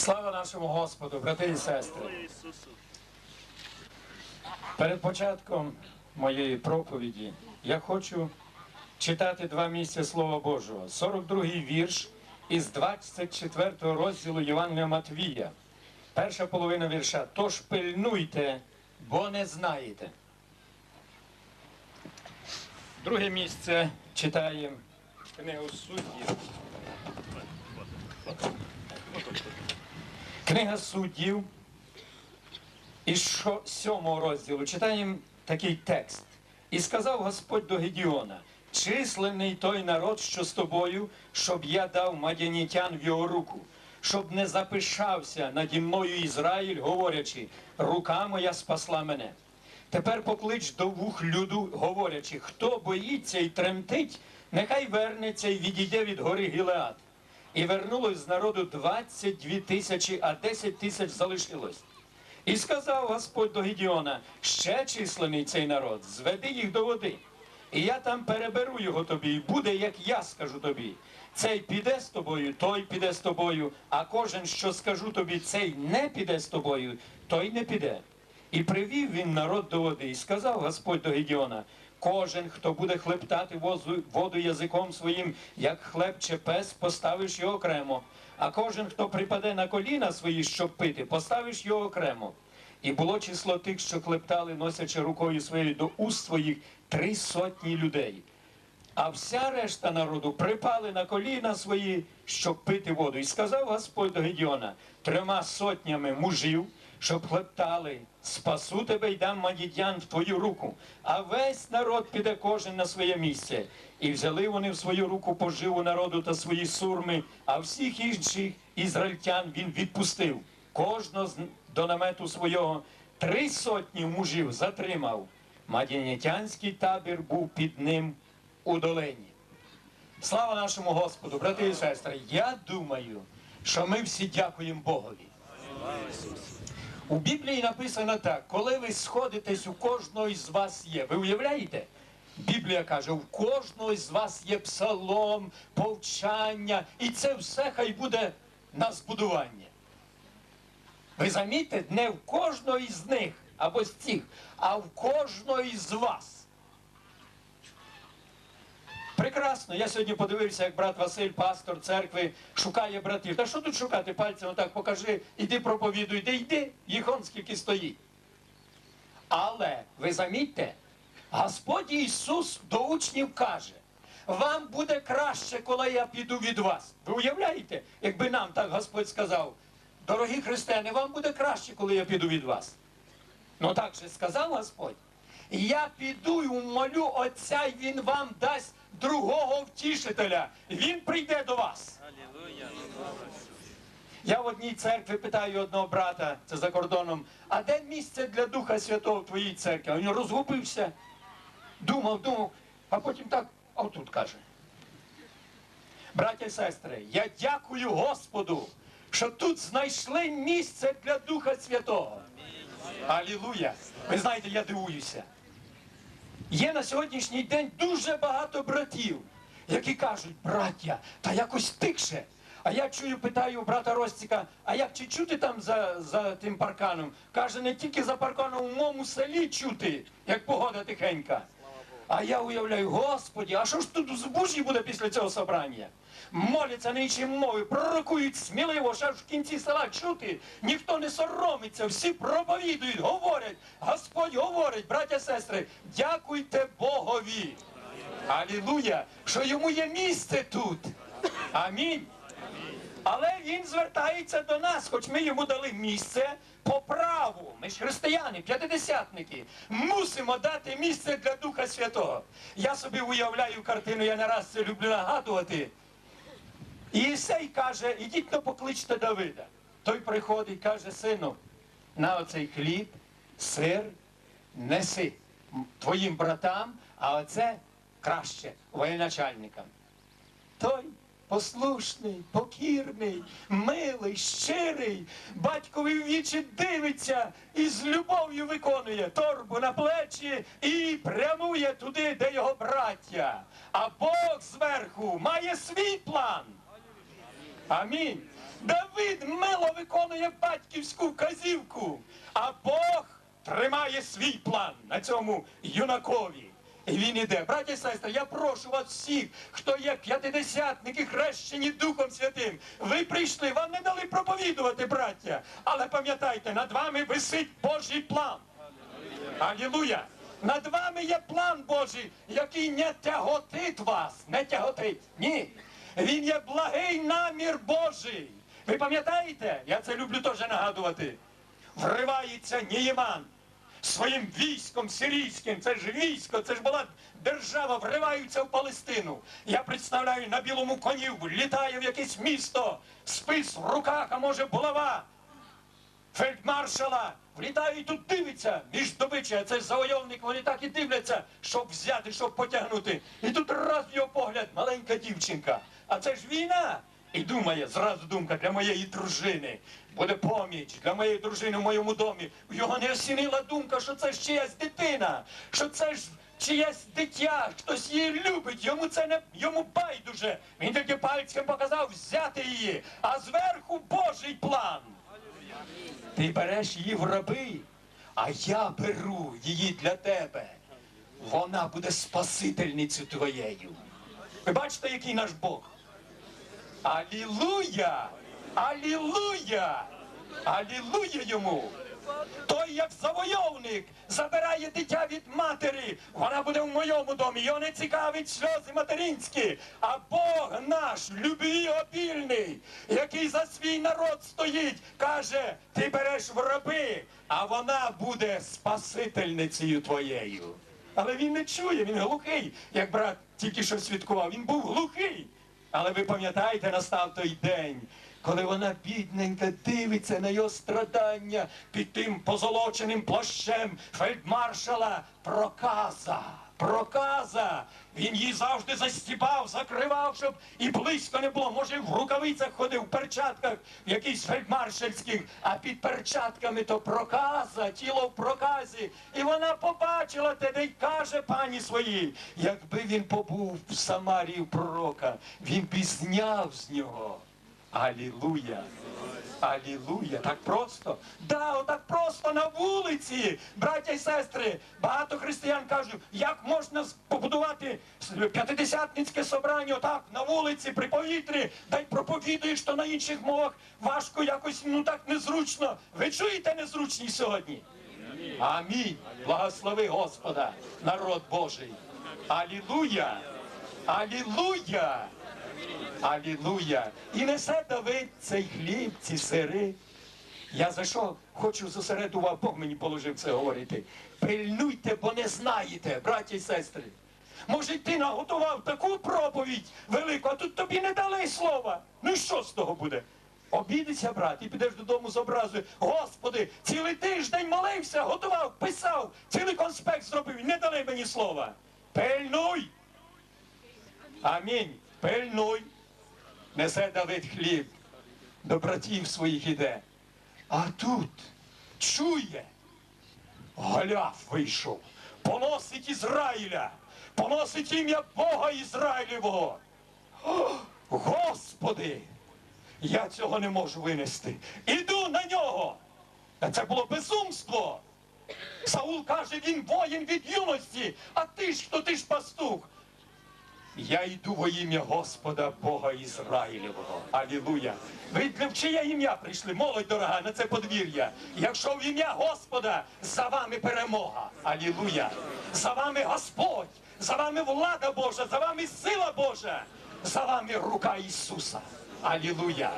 Слава нашому Господу, брати і сестри. Перед початком моєї проповіді я хочу читати два місця Слова Божого. 42-й вірш із 24 розділу Євангелія Матвія. Перша половина вірша. Тож пильнуйте, бо не знаєте. Друге місце читаємо книгу суддів. Книга суддів із сьомого розділу читаємо такий текст. І сказав Господь до Гедіона, численний той народ, що з тобою, щоб я дав мадянітян в його руку, щоб не запишався наді мною Ізраїль, говорячи, рука моя спасла мене. Тепер поклич до вух люду, говорячи, хто боїться і тремтить, нехай вернеться і відійде від гори Гілеад. І вернулось з народу 22 тисячі, а 10 тисяч залишилось. І сказав Господь до Гедіона, ще численний цей народ, зведи їх до води. І я там переберу його тобі, і буде, як я скажу тобі. Цей піде з тобою, той піде з тобою, а кожен, що скажу тобі, цей не піде з тобою, той не піде. І привів він народ до води, і сказав Господь до Гедіона, кожен, хто буде хлептати воду язиком своїм, як хлебче пес, поставиш його окремо. А кожен, хто припаде на коліна свої, щоб пити, поставиш його окремо. І було число тих, що хлептали, носячи рукою своєю до уст своїх, три сотні людей. А вся решта народу припали на коліна свої, щоб пити воду. І сказав Господь до Гедіона трьома сотнями мужів, щоб хлептали, спасу тебе й дам мадідян в твою руку. А весь народ піде кожен на своє місце. І взяли вони в свою руку поживу народу та свої сурми, а всіх інших ізраїльтян він відпустив. Кожного до намету свого три сотні мужів затримав. Мадянітянський табір був під ним у долині. Слава нашому Господу, брати і сестри. Я думаю, що ми всі дякуємо Богові. У Біблії написано так: коли ви сходитесь, у кожного із вас є. Ви уявляєте? Біблія каже, у кожного з вас є псалом, повчання, і це все хай буде на збудування. Ви замітьте, не в кожного із них або з цих, а в кожного із вас. Прекрасно. Я сьогодні подивився, як брат Василь, пастор церкви, шукає братів. Та що тут шукати? Пальцем отак покажи, іди проповідуй, іди, йди, їх он скільки стоїть. Але ви замітьте, Господь Ісус до учнів каже, вам буде краще, коли я піду від вас. Ви уявляєте, якби нам так Господь сказав, дорогі християни, вам буде краще, коли я піду від вас. Ну так же сказав Господь. Я піду і умолю Отця, і Він вам дасть другого втішителя. Він прийде до вас. Я в одній церкві питаю одного брата, це за кордоном, а де місце для Духа Святого в твоїй церкві? Він розгубився, думав, думав, а потім так, а отут каже. Браття і сестри, я дякую Господу, що тут знайшли місце для Духа Святого. Алілуя! Ви знаєте, я дивуюся. Є на сьогоднішній день дуже багато братів, які кажуть, браття, та якось тихше. А я чую, питаю у брата Ростіка, а як чи чути там за, за тим парканом? Каже, не тільки за парканом, у моєму селі чути, як погода тихенька. А я уявляю, Господі, а що ж тут в збужі буде після цього собрання? Моляться на іншій мові, пророкують сміливо, аж в кінці села чути. Ніхто не соромиться, всі проповідують, говорять. Господь говорить, браття сестри, дякуйте Богові. Алілуя! Що йому є місце тут. Амінь. Але він звертається до нас, хоч ми йому дали місце по праву. Ми ж християни, п'ятидесятники, мусимо дати місце для Духа Святого. Я собі уявляю картину, я не раз це люблю нагадувати. І Ісей каже, ідіть то покличте Давида. Той приходить каже, сину, на оцей хліб, сир, неси твоїм братам, а оце краще воєначальникам. Той послушний, покірний, милий, щирий, батькові в вічі дивиться і з любов'ю виконує торбу на плечі і прямує туди, де його браття. А Бог зверху має свій план. Амінь. Давид мило виконує батьківську вказівку, а Бог тримає свій план на цьому юнакові. І він іде. Браті і сестри, я прошу вас всіх, хто є п'ятидесятники, хрещені Духом Святим. Ви прийшли, вам не дали проповідувати, браття. Але пам'ятайте, над вами висить Божий план. Алілуя! Над вами є план Божий, який не тяготить вас, не тяготить. Ні. Він є благий намір Божий. Ви пам'ятаєте? Я це люблю теж нагадувати. Вривається Нієман своїм військом сирійським. Це ж військо, це ж була держава, вриваються в Палестину. Я представляю, на білому коні літає в якесь місто, спис в руках, а може булава фельдмаршала влітає і тут дивиться між здобичі, це ж завойовник, вони так і дивляться, щоб взяти, щоб потягнути. І тут раз в його погляд, маленька дівчинка. А це ж війна. І думає, зразу думка для моєї дружини. Буде поміч для моєї дружини в моєму домі. Його не осінила думка, що це ж чиясь дитина, що це ж чиясь дитя, хтось її любить, йому це не йому байдуже. Він тільки пальцем показав взяти її, а зверху Божий план. Ти береш її в раби, а я беру її для тебе. Вона буде спасительницею твоєю. Ви бачите, який наш Бог? Алілуя! Алілуя! Алілуя йому! Той, як завойовник, забирає дитя від матері. Вона буде в моєму домі. Його не цікавить сльози материнські. А Бог наш, любві обільний, який за свій народ стоїть, каже: ти береш в раби, а вона буде спасительницею твоєю. Але він не чує, він глухий, як брат тільки що свідкував. Він був глухий. Але ви пам'ятаєте, настав той день, коли вона бідненька дивиться на його страдання під тим позолоченим плащем фельдмаршала проказа. Проказа! Він її завжди застібав, закривав, щоб і близько не було. Може, в рукавицях ходив, в перчатках, в якихось фельдмаршальських, а під перчатками то проказа, тіло в проказі. І вона побачила те, де й каже пані своїй, якби він побув в Самарії пророка, він б зняв з нього. Алілуя! Алілуя! Так просто. Да, отак просто на вулиці, браття і сестри. Багато християн кажуть, як можна побудувати п'ятидесятницьке собрання отак на вулиці, при повітрі, дай проповідуєш, то на інших мовах важко якось, ну так незручно. Ви чуєте незручність сьогодні? Амінь. Благослови Господа, народ Божий. Алілуя! Алілуя! Алілуя! І несе Давид цей хліб, ці сири. Я за що хочу зосередувати, Бог мені положив це говорити. Пильнуйте, бо не знаєте, браті і сестри. Може, ти наготував таку проповідь велику, а тут тобі не дали слова. Ну і що з того буде? Обідеться, брат, і підеш додому з образою. Господи, цілий тиждень молився, готував, писав, цілий конспект зробив, не дали мені слова. Пильнуй! Амінь. Пильнуй. Несе Давид хліб. До братів своїх іде. А тут чує. Голіаф вийшов. Поносить Ізраїля. Поносить ім'я Бога Ізраїлевого. О, Господи! Я цього не можу винести. Іду на нього. Це було безумство. Саул каже, він воїн від юності, а ти ж хто ти ж пастух. Я йду во ім'я Господа Бога Ізраїлевого. Алілуя. Ви в чиє ім'я прийшли, молодь дорога, на це подвір'я. Якщо в ім'я Господа за вами перемога. Алілуя. За вами Господь, за вами влада Божа, за вами сила Божа, за вами рука Ісуса. Алілуя.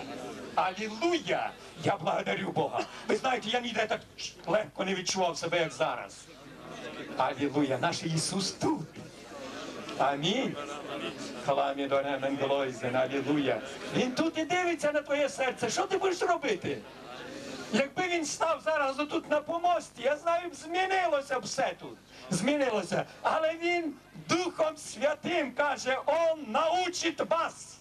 Алілуя. Я благодарю Бога. Ви знаєте, я ніде так легко не відчував себе, як зараз. Алілуя. Наш Ісус тут. Амінь. Халамі донемен глойзен, алілуя. Він тут і дивиться на твоє серце. Що ти будеш робити? Якби він став зараз отут на помості, я знаю, змінилося б все тут. Змінилося. Але він Духом Святим каже, Он научить вас.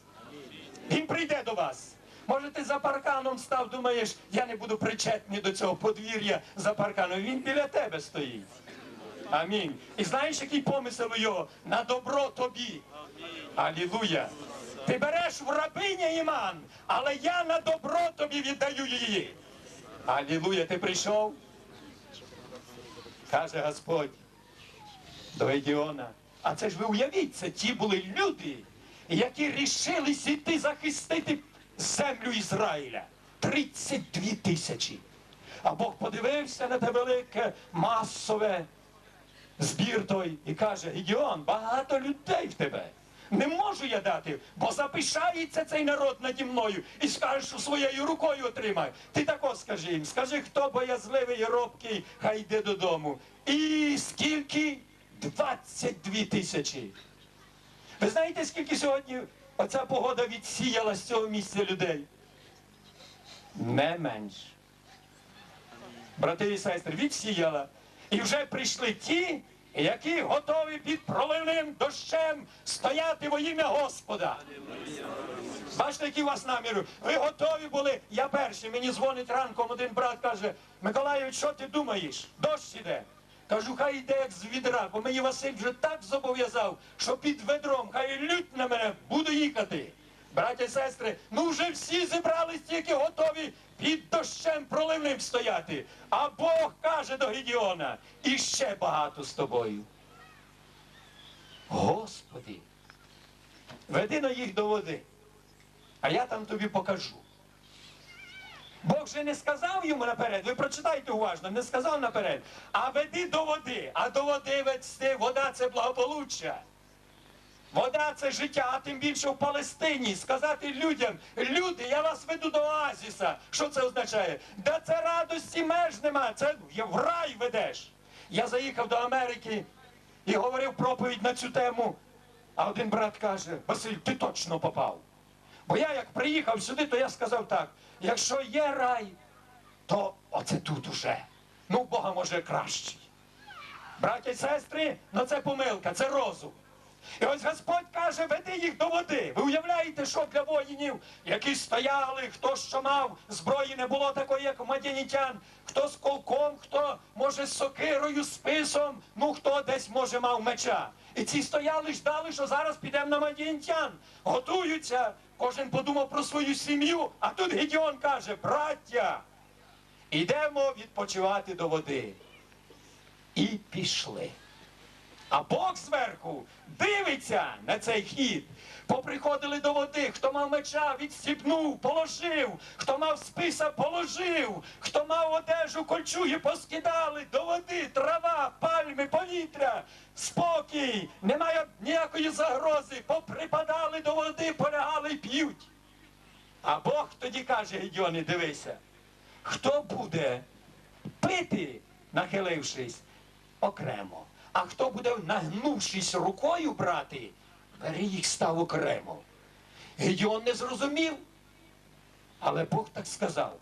Він прийде до вас. Може, ти за парканом став, думаєш, я не буду причетний до цього подвір'я за парканом. Він біля тебе стоїть. Амінь. І знаєш, який помисел у його? На добро тобі. Алілуя. Ти береш в рабиня Іман, але я на добро тобі віддаю її. Алілуя, ти прийшов? Каже Господь до Гедіона. А це ж ви уявіть, це ті були люди, які рішились іти захистити землю Ізраїля. 32 тисячі. А Бог подивився на те велике масове збір той і каже: Гедіон, багато людей в тебе. Не можу я дати, бо запишається цей народ наді мною і скаже, що своєю рукою отримає. Ти тако скажи їм, скажи, хто боязливий і робкий, хай йде додому. І скільки? 22 тисячі. Ви знаєте, скільки сьогодні оця погода відсіяла з цього місця людей? Не менше. Брати і сестри, відсіяла. І вже прийшли ті, які готові під проливним дощем стояти во ім'я Господа. Бачите, які у вас наміри? Ви готові були. Я перший. Мені дзвонить ранком один брат каже: Миколаївич, що ти думаєш? Дощ іде. Кажу, хай йде як з відра, бо мені Василь вже так зобов'язав, що під ведром, хай лють на мене, буду їхати. Браття і сестри, ну вже всі зібрались тільки готові під дощем проливним стояти. А Бог каже до Гедіона, і ще багато з тобою. Господи, веди на їх до води, а я там тобі покажу. Бог же не сказав йому наперед, ви прочитайте уважно, не сказав наперед, а веди до води, а до води ведсти, вода це благополуччя. Вода це життя, а тим більше в Палестині. Сказати людям, люди, я вас веду до оазіса. Що це означає? Да це радості меж нема, це в рай ведеш. Я заїхав до Америки і говорив проповідь на цю тему. А один брат каже: Василь, ти точно попав. Бо я як приїхав сюди, то я сказав так: якщо є рай, то оце тут уже. Ну, Бога може кращий. Браття і сестри, ну це помилка, це розум. І ось Господь каже, веди їх до води. Ви уявляєте, що для воїнів, які стояли, хто що мав, зброї не було такої, як у мадянітян, хто з колком, хто може з сокирою, списом, ну хто десь може мав меча. І ці стояли, ждали, що зараз підемо на мадянітян. Готуються, кожен подумав про свою сім'ю, а тут Гедіон каже, браття, ідемо відпочивати до води. І пішли. А Бог зверху дивиться на цей хід. Поприходили до води, хто мав меча, відстібнув, положив, хто мав списа, положив, хто мав одежу, кольчуги поскидали до води, трава, пальми, повітря, спокій, немає ніякої загрози. Поприпадали до води, полягали й п'ють. А Бог тоді каже, Гедіоне, дивися, хто буде пити, нахилившись, окремо. А хто буде нагнувшись рукою брати, бери їх став окремо. Гедіон не зрозумів, але Бог так сказав.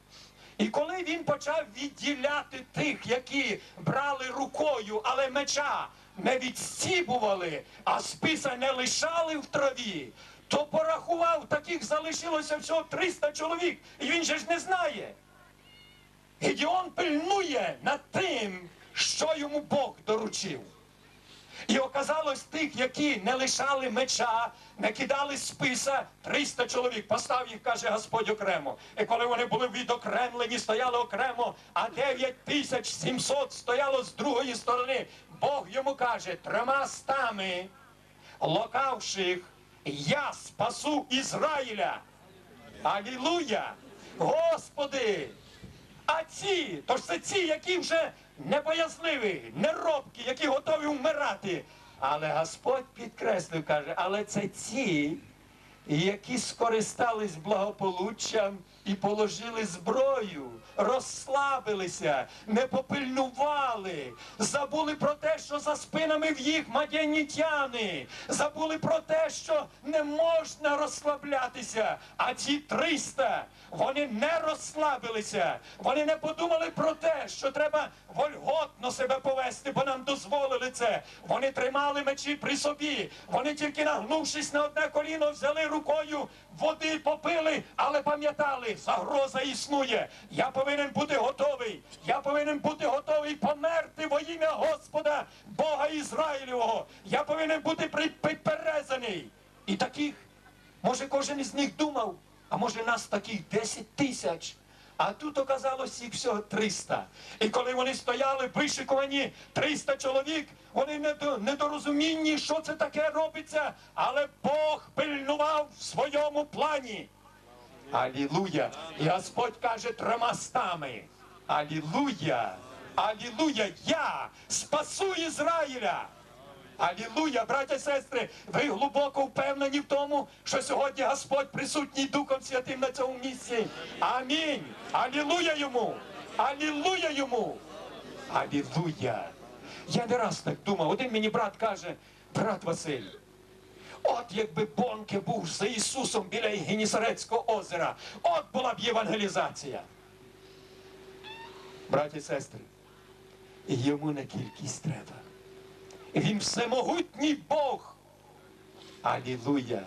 І коли він почав відділяти тих, які брали рукою, але меча не відстібували, а списа не лишали в траві, то порахував, таких залишилося всього 300 чоловік. І він же ж не знає. Гедіон пильнує над тим, що йому Бог доручив. І оказалось тих, які не лишали меча, не кидали списа, 300 чоловік. Постав їх, каже Господь окремо. І коли вони були відокремлені, стояли окремо, а 9700 стояло з другої сторони. Бог йому каже, трьома стами локавших, я спасу Ізраїля. Алілуя! Господи! А ці, тож це ці, які вже небоязливі, неробкі, які готові вмирати. Але Господь підкреслив, каже, але це ті, які скористались благополуччям і положили зброю, розслабилися, не попильнували, забули про те, що за спинами в їх мадянітяни, забули про те, що не можна розслаблятися. А ці 300, вони не розслабилися, вони не подумали про те, що треба вольготно себе повести, бо нам дозволили це. Вони тримали мечі при собі. Вони тільки нагнувшись на одне коліно, взяли рукою, води попили, але пам'ятали, загроза існує. Я повинен бути готовий. Я повинен бути готовий померти во ім'я Господа, Бога Ізраїлевого. Я повинен бути при- підперезаний. І таких Може, кожен із них думав, а може нас таких 10 тисяч. А тут оказалось їх всього 300. І коли вони стояли вишикувані 300 чоловік, вони не до- недорозумінні, що це таке робиться, але Бог пильнував в своєму плані. Алілуя! І Господь каже трьома стами. Алілуя! Алілуя! Я спасу Ізраїля! Алілуя, браття і сестри, ви глибоко впевнені в тому, що сьогодні Господь присутній Духом Святим на цьому місці. Амінь. Алілуя йому. Алілуя йому. Алілуя. Я не раз так думав. Один мені брат каже, брат Василь, от якби Бонке був за Ісусом біля Генісарецького озера, от була б євангелізація. Браті і сестри, йому на кількість треба. Він всемогутній Бог. Алілуя.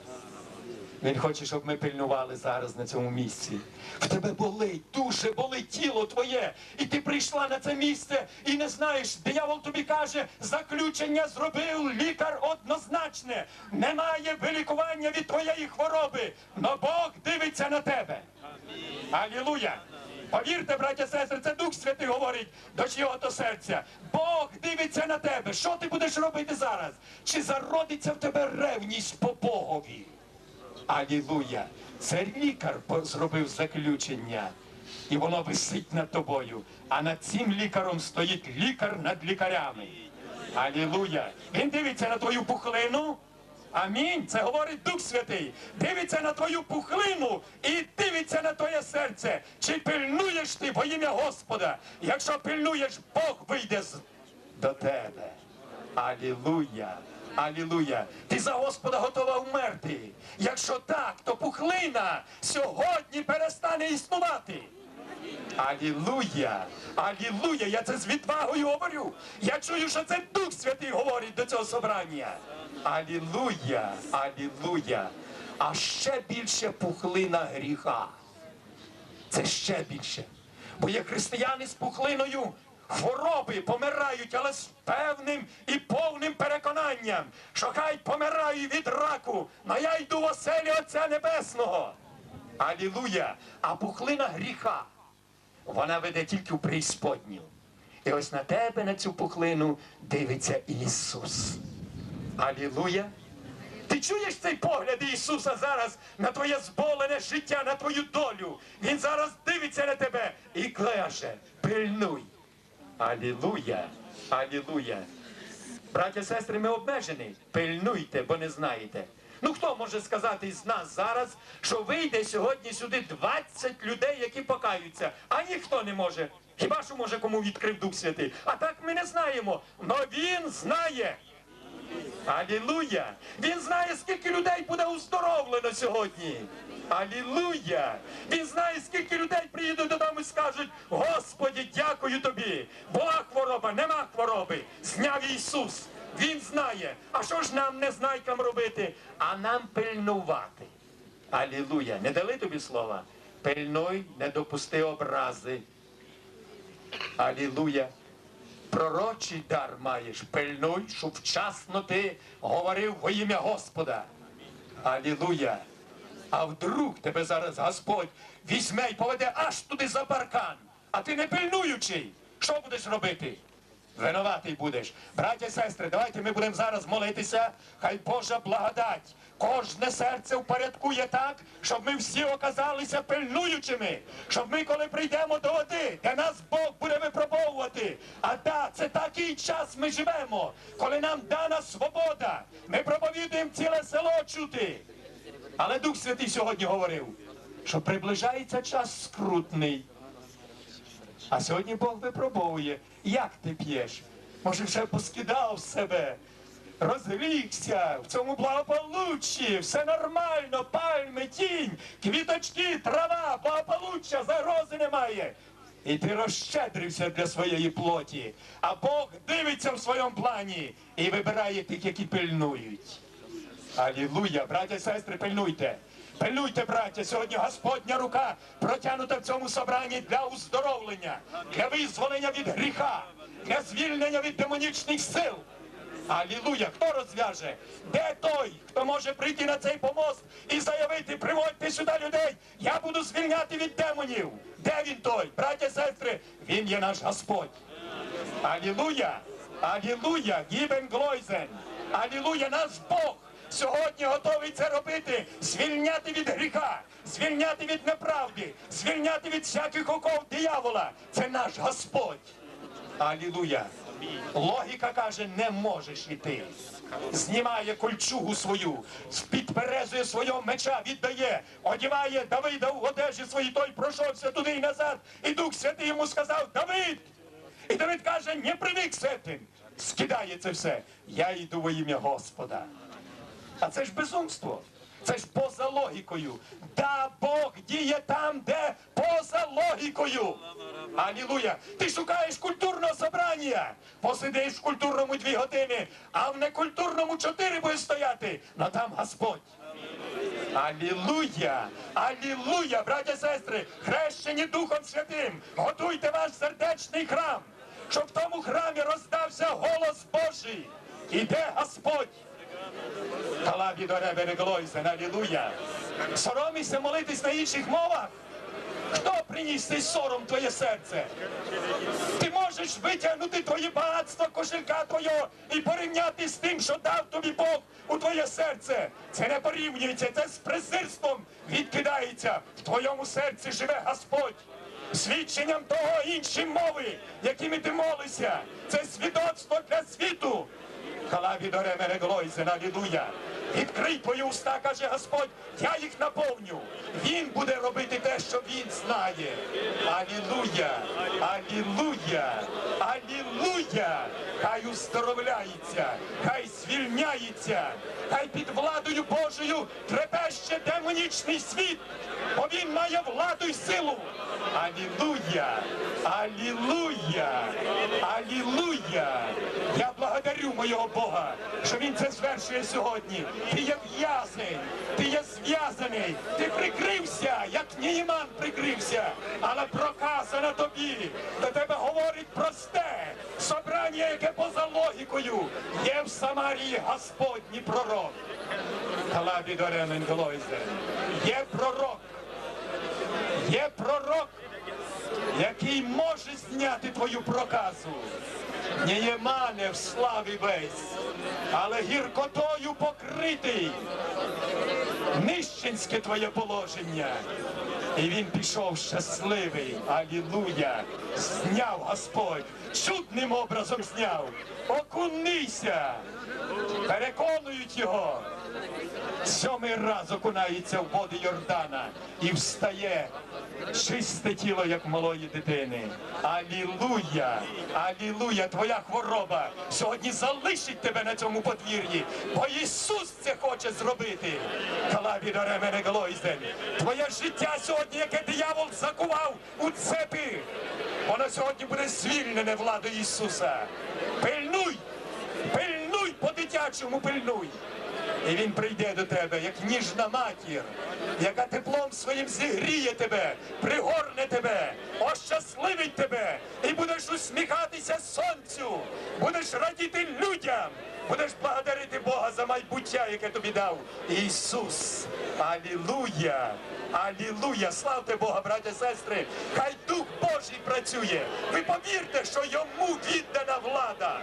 Він хоче, щоб ми пильнували зараз на цьому місці. В тебе болить, дуже болить тіло твоє. І ти прийшла на це місце і не знаєш, диявол тобі каже, заключення зробив лікар однозначне. Немає вилікування від твоєї хвороби. Но Бог дивиться на тебе. Алілуя! Повірте, браття сестри, це Дух Святий говорить до чого то серця. Бог дивиться на тебе. Що ти будеш робити зараз? Чи зародиться в тебе ревність по Богові? Алілуя! Це лікар зробив заключення. І воно висить над тобою. А над цим лікаром стоїть лікар над лікарями. Алілуя! Він дивиться на твою пухлину. Амінь. Це говорить Дух Святий. Дивиться на твою пухлину і дивиться на твоє серце. Чи пильнуєш ти во ім'я Господа? Якщо пильнуєш, Бог вийде з... до тебе. Алілуя! Алілуя! Ти за Господа готова вмерти. Якщо так, то пухлина сьогодні перестане існувати. Алілуя! Алілуя! Я це з відвагою говорю. Я чую, що це Дух Святий говорить до цього собрання. Алілуя! Алілуя! А ще більше пухлина гріха. Це ще більше. Бо є християни з пухлиною, хвороби помирають, але з певним і повним переконанням, що хай помираю від раку, но я йду в оселі Отця Небесного. Алілуя! А пухлина гріха, вона веде тільки в преісподню. І ось на тебе, на цю пухлину, дивиться Ісус. Алілуя! Ти чуєш цей погляд Ісуса зараз на твоє зболене життя, на твою долю. Він зараз дивиться на тебе і каже, пильнуй. Алілуя! Алілуя! Браття сестри, ми обмежені. Пильнуйте, бо не знаєте. Ну хто може сказати із нас зараз, що вийде сьогодні сюди 20 людей, які покаються, а ніхто не може. Хіба що може кому відкрив Дух Святий? А так ми не знаємо. Но він знає. Алілуя! Він знає, скільки людей буде уздоровлено сьогодні. Алілуя! Він знає, скільки людей приїдуть додому і скажуть: Господі, дякую тобі! Була хвороба, нема хвороби. Зняв Ісус. Він знає. А що ж нам незнайкам робити? А нам пильнувати. Алілуя! Не дали тобі слова? Пильнуй, не допусти образи. Алілуя! Пророчий дар маєш, пильнуй, щоб вчасно ти говорив во ім'я Господа. Алілуя! А вдруг тебе зараз Господь візьме і поведе аж туди за паркан, а ти не пильнуючий. Що будеш робити? Винуватий будеш. Браття і сестри, давайте ми будемо зараз молитися. Хай Божа благодать кожне серце впорядкує так, щоб ми всі оказалися пильнуючими, щоб ми, коли прийдемо до води, де нас Бог буде випробовувати. А да, це такий час ми живемо, коли нам дана свобода. Ми проповідуємо ціле село чути. Але Дух Святий сьогодні говорив, що приближається час скрутний. А сьогодні Бог випробовує, як ти п'єш. Може, вже поскидав себе, розрікся в цьому благополуччі, все нормально, пальми, тінь, квіточки, трава, благополуччя, загрози немає. І ти розщедрився для своєї плоті. А Бог дивиться в своєму плані і вибирає тих, які пильнують. Алілуя, браття і сестри, пильнуйте. Пильнуйте, браття, сьогодні Господня рука протягнута в цьому собранні для уздоровлення, для визволення від гріха, для звільнення від демонічних сил. Алілуя! Хто розв'яже? Де той, хто може прийти на цей помост і заявити, приводьте сюди людей, я буду звільняти від демонів. Де він той? Браття, сестри, він є наш Господь. Алілуя! Алілуя! Гібен Глойзен! Алілуя! Наш Бог сьогодні готовий це робити, звільняти від гріха, звільняти від неправди, звільняти від всяких оков диявола. Це наш Господь. Алілуя! Логіка каже, не можеш іти. Знімає кольчугу свою, підперезує свого меча, віддає, одіває Давида в одежі свої, той пройшовся туди і назад. І Дух Святий йому сказав, Давид! І Давид каже, не привик з. Скидає це все. Я йду во ім'я Господа. А це ж безумство. Це ж поза логікою. Да, Бог діє там, де поза логікою. Алілуя! Ти шукаєш культурного собрання. Посидиш в культурному дві години, а в некультурному чотири будеш стояти. Но там Господь. Алілуя! Алілуя! Браття сестри, хрещені Духом Святим, готуйте ваш сердечний храм, щоб в тому храмі роздався голос Божий. Іде Господь. Талабі до ребе Глойзен, алілуя. Соромися молитись на інших мовах. Хто приніс цей сором твоє серце? Ти можеш витягнути твоє багатство, кошелька твого і порівняти з тим, що дав тобі Бог у твоє серце. Це не порівнюється, це з презирством відкидається. В твоєму серці живе Господь. Свідченням того інші мови, якими ти молишся. Це свідоцтво для світу. Халаві до ремене Глойзен, алілуя. Відкрий твої уста, каже Господь, я їх наповню. Він буде робити те, що він знає. Алілуя! Алілуя! Алілуя! Хай уздоровляється, хай звільняється, хай під владою Божою трепеще демонічний світ, бо він має владу й силу. Алілуя! Алілуя! Алілуя! Я благодарю моєго Бога, що він це звершує сьогодні. Ти є в'язень, ти є зв'язаний, ти прикрився, як Німан прикрився, але проказано тобі. До тебе говорить просте собрання, яке поза логікою. Є в Самарії Господній пророк. Талабі Доремен Глойзе. Є пророк. Є пророк, який може зняти твою проказу. Не є мане в славі весь, але гіркотою покритий. Нищенське твоє положення. І він пішов щасливий. Алілуя! Зняв Господь, чудним образом зняв. Окунися! Переконують його. Сьомий раз окунається в води Йордана і встає чисте тіло, як малої дитини. Алілуя! Алілуя! Твоя хвороба сьогодні залишить тебе на цьому подвір'ї, бо Ісус це хоче зробити. Калабі до ремене Глойзен. Твоє життя сьогодні, яке диявол закував у цепи, воно сьогодні буде звільнене владою Ісуса. Пильнуй! Пильнуй по-дитячому, пильнуй! І він прийде до тебе, як ніжна матір, яка теплом своїм зігріє тебе, пригорне тебе, ощасливить тебе, і будеш усміхатися сонцю, будеш радіти людям, будеш благодарити Бога за майбуття, яке тобі дав Ісус. Алілуя! Алілуя! Славте Бога, браття, сестри! Хай Дух Божий працює. Ви повірте, що йому віддана влада.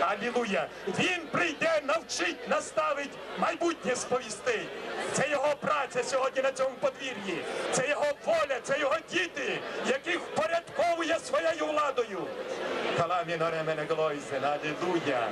Алілуя! Він прийде, навчить, наставить, майбутнє сповістить. Це його праця сьогодні на цьому подвір'ї. Це його воля, це його діти, яких впорядковує своєю владою. Каламі на ремене Глойзен, алілуя!